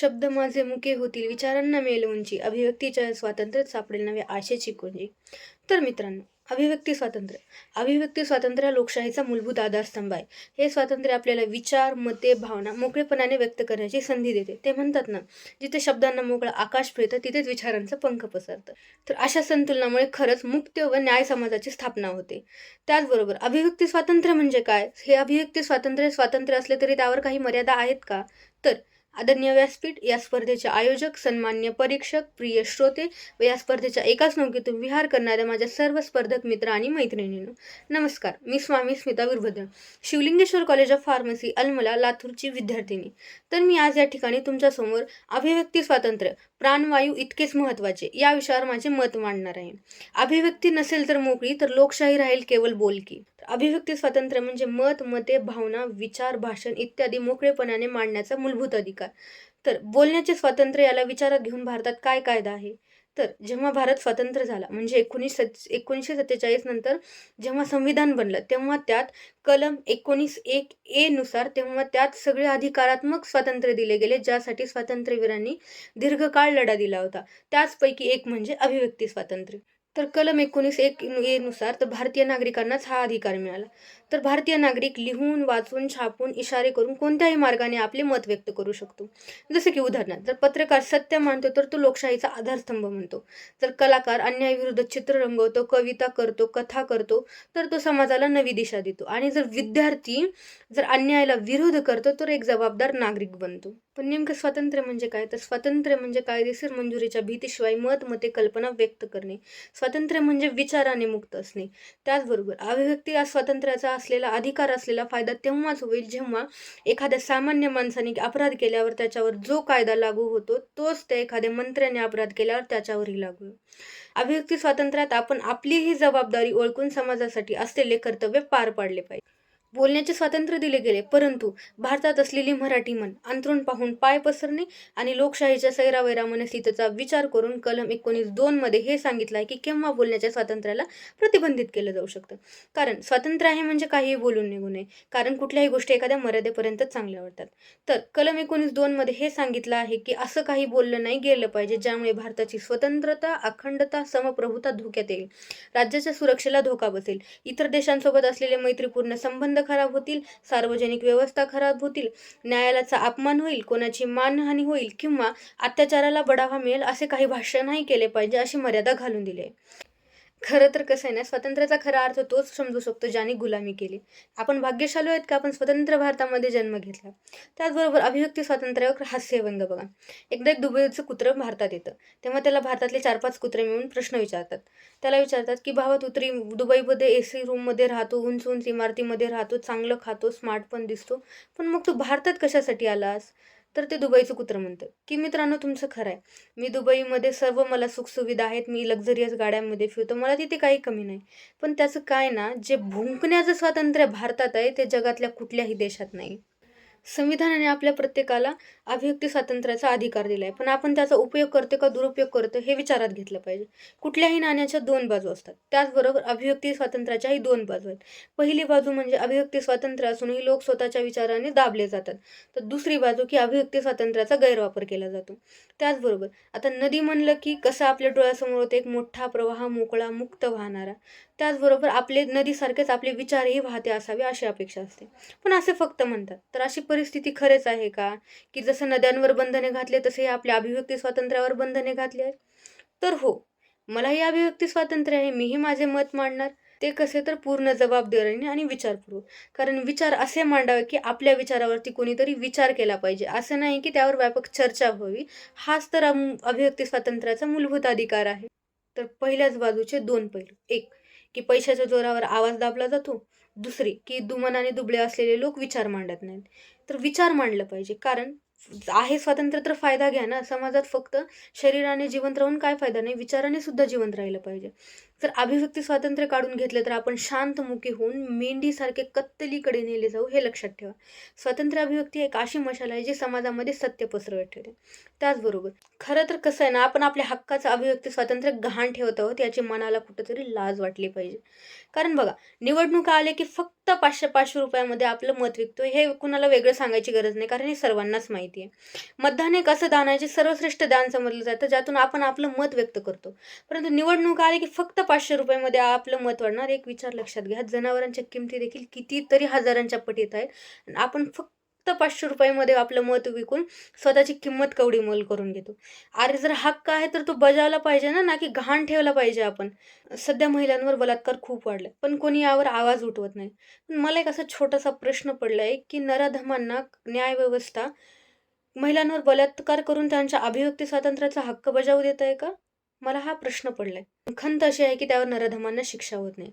शब्द माझे मुके होतील विचारांना मेल उंची अभिव्यक्तीच्या स्वातंत्र्यात सापडेल नव्या आशेची कुंजी. तर मित्रांनो अभिव्यक्ती स्वातंत्र्य. अभिव्यक्ती स्वातंत्र्य हा लोकशाहीचा मूलभूत आधारस्तंभ आहे. हे स्वातंत्र्य आपल्याला विचार मते भावना मोकळेपणाने व्यक्त करण्याची संधी देते. ते म्हणतात ना जिथे शब्दांना मोकळं आकाश फिरतं तिथेच विचारांचं पंख पसरतं. तर अशा संतुलनामुळे खरंच मुक्त व न्याय समाजाची स्थापना होते. त्याचबरोबर अभिव्यक्ती स्वातंत्र्य म्हणजे काय? हे अभिव्यक्ती स्वातंत्र्य स्वातंत्र्य असले तरी त्यावर काही मर्यादा आहेत का? तर आदरणीय व्यासपीठ या स्पर्धेचे आयोजक सन्मान्य परीक्षक प्रिय श्रोते व या स्पर्धेच्या एकाच नौकेतून विहार करणाऱ्या माझ्या सर्व स्पर्धक मित्र आणि मैत्रिणींनो नमस्कार. मी Swami Smita Virbhadra Shivlingeshwar college of pharmacy Almala लातूरची विद्यार्थिनी. तर मी आज या ठिकाणी तुमच्यासमोर अभिव्यक्ती स्वातंत्र्य प्राणवायू इतकेच महत्त्वाचे या विषयावर माझे मत मांडणार आहे. अभिव्यक्ती नसेल तर मोकळी तर लोकशाही राहील केवळ बोलकी. अभिव्यक्ती स्वातंत्र्य म्हणजे मत मते भावना विचार भाषण इत्यादी मोकळेपणाने मांडण्याचा मूलभूत अधिकार. तर बोलण्याचे स्वातंत्र्य याला विचारात घेऊन भारतात काय कायदा आहे? तर जेव्हा भारत स्वतंत्र झाला म्हणजे एकोणीस सत् एकोणीसशे सत्तेचाळीस नंतर जेव्हा संविधान बनलं तेव्हा त्यात कलम एकोणीस एक ए नुसार तेव्हा त्यात सगळे अधिकारात्मक स्वातंत्र्य दिले गेले ज्यासाठी स्वातंत्र्यवीरांनी दीर्घकाळ लढा दिला होता. त्याचपैकी एक म्हणजे अभिव्यक्ती स्वातंत्र्य. तर कलम एकोणीस एक ए नुसार तर भारतीय नागरिकांनाच हा अधिकार मिळाला. तर भारतीय नागरिक लिहून वाचून छापून इशारे करून कोणत्याही मार्गाने आपले मत व्यक्त करू शकतो. जसे की उदाहरणार्थ जर पत्रकार सत्य मानतो तर तो लोकशाहीचा आधारस्तंभ म्हणतो. जर कलाकार अन्यायाविरुद्ध चित्र रंगवतो कविता करतो कथा करतो तर तो समाजाला नवी दिशा देतो. आणि जर विद्यार्थी जर अन्यायाला विरोध करतो तर एक जबाबदार नागरिक बनतो. पण नेमकं स्वातंत्र्य म्हणजे काय? तर स्वातंत्र्य म्हणजे कायदेशीर मंजुरीच्या भीतीशिवाय मत मते कल्पना व्यक्त करणे. स्वातंत्र्य म्हणजे विचाराने मुक्त असणे. त्याचबरोबर अभिव्यक्ती या स्वातंत्र्याचा असलेला अधिकार असलेला फायदा तेव्हाच होईल जेव्हा एखाद्या सामान्य माणसाने अपराध केल्यावर त्याच्यावर जो कायदा लागू होतो तोच त्या एखाद्या मंत्र्याने अपराध केल्यावर त्याच्यावरही लागू होईल. अभिव्यक्ती स्वातंत्र्यात आपण आपली ही जबाबदारी ओळखून समाजासाठी असलेले कर्तव्य पार पाडले पाहिजे. बोलण्याचे स्वातंत्र्य दिले गेले. परंतु भारतात असलेली मराठी मन अंतरून पाहून पाय पसरणे आणि लोकशाहीच्या सैरावैरा मनस्थितीचा विचार करून कलम एकोणीस दोनमध्ये हे सांगितलं आहे की केव्हा बोलण्याच्या स्वातंत्र्याला प्रतिबंधित केलं जाऊ शकतं. कारण स्वातंत्र्य आहे म्हणजे काहीही बोलून निघू नये. कारण कुठल्याही गोष्टी एखाद्या मर्यादेपर्यंत चांगल्या वाटतात. तर कलम एकोणीस दोनमध्ये हे सांगितलं आहे की असं काही बोललं नाही गेलं पाहिजे ज्यामुळे भारताची स्वतंत्रता अखंडता समप्रभुता धोक्यात येईल. राज्याच्या सुरक्षेला धोका बसेल. इतर देशांसोबत असलेले मैत्रीपूर्ण संबंध खराब होतील सार्वजनिक व्यवस्था खराब होतील न्यायालयाचा अपमान होईल कोणाची मानहानी होईल किंवा अत्याचाराला बढावा मिळेल असे काही भाष्य नाही केले पाहिजे अशी मर्यादा घालून दिली आहे. खरं तर कसं आहे ना स्वातंत्र्याचा खरा अर्थ तोच समजू शकतो ज्याने गुलामी केली. आपण भाग्यशाली आहेत का? आपण स्वतंत्र भारतामध्ये जन्म घेतला. त्याचबरोबर अभिव्यक्ती स्वातंत्र्यावर हास्यभंग बघा. एकदा एक दुबईचं कुत्रं भारतात येतं. तेव्हा त्याला भारतातले चार पाच कुत्रे मिळून प्रश्न विचारतात. त्याला विचारतात की भावा तू तरी दुबईमध्ये ए सी रूममध्ये राहतो उंच उंच इमारतीमध्ये राहतो चांगलं खातो स्मार्ट पण दिसतो. पण मग तू भारतात कशासाठी आलास? तर ते दुबईचं कुत्रं म्हणतं की मित्रांनो तुमचं खरं आहे. मी दुबईमध्ये सर्व मला सुखसुविधा आहेत. मी लक्झरियस गाड्यांमध्ये फिरतो. मला तिथे काही कमी नाही. पण त्याचं काय ना जे भुंकण्याचं स्वातंत्र्य भारतात आहे ते जगातल्या कुठल्याही देशात नाही. संविधानाने आपल्या प्रत्येकाला अभिव्यक्ती स्वातंत्र्याचा अधिकार दिला आहे पण आपण त्याचा उपयोग करतो का दुरुपयोग करतो हे विचारात घेतलं पाहिजे. कुठल्याही नाण्याच्या दोन बाजू असतात. त्याचबरोबर अभिव्यक्ती स्वातंत्र्याच्याही दोन बाजू आहेत. पहिली बाजू म्हणजे अभिव्यक्ती स्वातंत्र्य असूनही लोक स्वतःच्या विचाराने दाबले जातात. तर दुसरी बाजू की अभिव्यक्ती स्वातंत्र्याचा गैरवापर केला जातो. त्याचबरोबर आता नदी म्हणलं की कसं आपल्या डोळ्यासमोर होतं एक मोठा प्रवाह मोकळा मुक्त वाहणारा. त्याचबरोबर आपले नदीसारखेच आपले विचारही वाहते असावे अशी अपेक्षा असते. पण असे फक्त म्हणतात. तर अशी परिस्थिती खरेच आहे का? की जसं नद्यांवर बंधने घातले तसे आपल्या अभिव्यक्ती स्वातंत्र्यावर बंधने घातली आहेत? तर हो मलाही अभिव्यक्ती स्वातंत्र्य आहे मीही माझे मत मांडणार. ते कसे तर पूर्ण जबाबदारीने आणि विचारपूर्वक. कारण विचार असे मांडावे की आपल्या विचारावरती कोणीतरी विचार केला पाहिजे. असं नाही की त्यावर व्यापक चर्चा व्हावी. हाच तर अभिव्यक्ती स्वातंत्र्याचा मूलभूत अधिकार आहे. तर पहिल्याच बाजूचे दोन पैलू. एक की पैशाच्या जोरावर आवाज दाबला जातो. दुसरी की दुमनाने दुबळे असलेले लोक विचार मांडत नाहीत. तर विचार मांडलं पाहिजे. कारण आहे स्वातंत्र्य तर फायदा घ्या ना. समाजात फक्त शरीराने जिवंत राहून काय फायदा नाही? विचाराने सुद्धा जिवंत राहिलं पाहिजे. जर अभिव्यक्ती स्वातंत्र्य काढून घेतलं तर आपण शांतमुखी होऊन मेंढीसारखे कत्तलीकडे नेले जाऊ हे लक्षात ठेवा. स्वातंत्र्य अभिव्यक्ती एक अशी मशाल आहे जी समाजामध्ये सत्य पसरवत ठेवते. त्याचबरोबर खरं तर कसं आहे ना आपण आपल्या हक्काचं अभिव्यक्ती स्वातंत्र्य गहाण ठेवत आहोत याची मनाला कुठंतरी लाज वाटली पाहिजे. कारण बघा निवडणुका आले की फक्त पाचशे पाचशे रुपयामध्ये आपलं मत विकतो हे कुणाला वेगळं सांगायची गरज नाही कारण हे सर्वांनाच माहिती माहिती आहे. मतदान एक असं दान आहे जे सर्वश्रेष्ठ दान समजलं जातं ज्यातून आपण आपलं मत व्यक्त करतो. परंतु निवडणूक आली की फक्त पाचशे रुपयामध्ये आपलं मत वाढणार. एक विचार लक्षात घ्या. जनावरांच्या किमती देखील कितीतरी हजारांच्या पटीत आहेत. आपण फक्त पाचशे रुपयामध्ये आपलं मत विकून स्वतःची किंमत कवडी मोल करून घेतो. अरे जर हक्क आहे तर तो बजावला पाहिजे ना ना की घाण ठेवला पाहिजे आपण. सध्या महिलांवर बलात्कार खूप वाढले पण कोणी यावर आवाज उठवत नाही. पण मला एक असा छोटासा प्रश्न पडला आहे की नराधमांना न्यायव्यवस्था महिलांवर बलात्कार करून त्यांच्या अभिव्यक्ती स्वातंत्र्याचा हक्क बजावू देत आहे का? मला हा प्रश्न पडलाय. खंत अशी आहे की त्यावर नराधमांना शिक्षा होत नाही.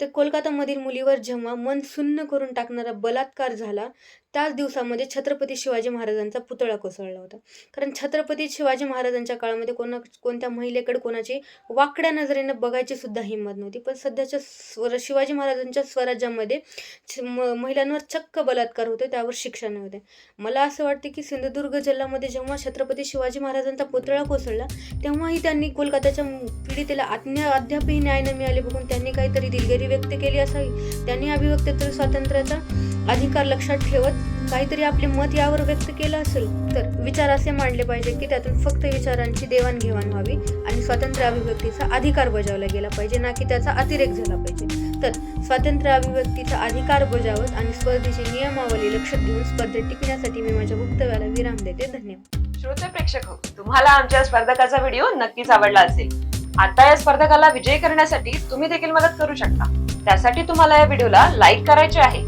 तर कोलकातामधील मुलीवर जेव्हा मन सुन्न करून टाकणारा बलात्कार झाला त्याच दिवसामध्ये छत्रपती शिवाजी महाराजांचा पुतळा कोसळला होता. कारण छत्रपती शिवाजी महाराजांच्या काळामध्ये कोणा कोणत्या महिलेकडे कोणाची वाकड्या नजरेनं बघायची सुद्धा हिंमत नव्हती. पण सध्याच्या स्वर शिवाजी महाराजांच्या स्वराज्यामध्ये म- महिलांवर चक्क बलात्कार होते त्यावर शिक्षा नव्हते मला असं वाटते की सिंधुदुर्ग जिल्ह्यामध्ये जेव्हा छत्रपती शिवाजी महाराजांचा पुतळा कोसळला तेव्हाही त्यांनी कोलकाताच्या पीडितेला आज्ञा अद्यापही न्याय न मिळाले बघून त्यांनी काहीतरी दिलगिरी व्यक्त केली असावी. त्यांनी अभिव्यक्ती स्वातंत्र्याचा अधिकार लक्षात ठेवत काहीतरी आपले मत यावर व्यक्त केलं असेल तर विचार असे मांडले पाहिजे की त्यातून फक्त विचारांची देवाणघेवाण व्हावी आणि स्वातंत्र्य अभिव्यक्तीचा अधिकार बजावला गेला पाहिजे ना की त्याचा अतिरेक झाला पाहिजे. तर स्वातंत्र्य अभिव्यक्तीचा अधिकार बजावत आणि स्पर्धेची नियमावली लक्षात घेऊन स्पर्धेत टिकण्यासाठी मी माझ्या वक्तव्याला विराम देते. धन्यवाद. श्रोते प्रेक्षक हो, तुम्हाला आमच्या स्पर्धकाचा व्हिडिओ नक्कीच आवडला असेल. आता या स्पर्धकाला विजयी करण्यासाठी तुम्ही देखील मदत करू शकता. त्यासाठी तुम्हाला या व्हिडिओला लाईक करायचे आहे.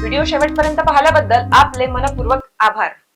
व्हिडिओ शेवटपर्यंत पाहिल्याबद्दल आपले मनपूर्वक आभार.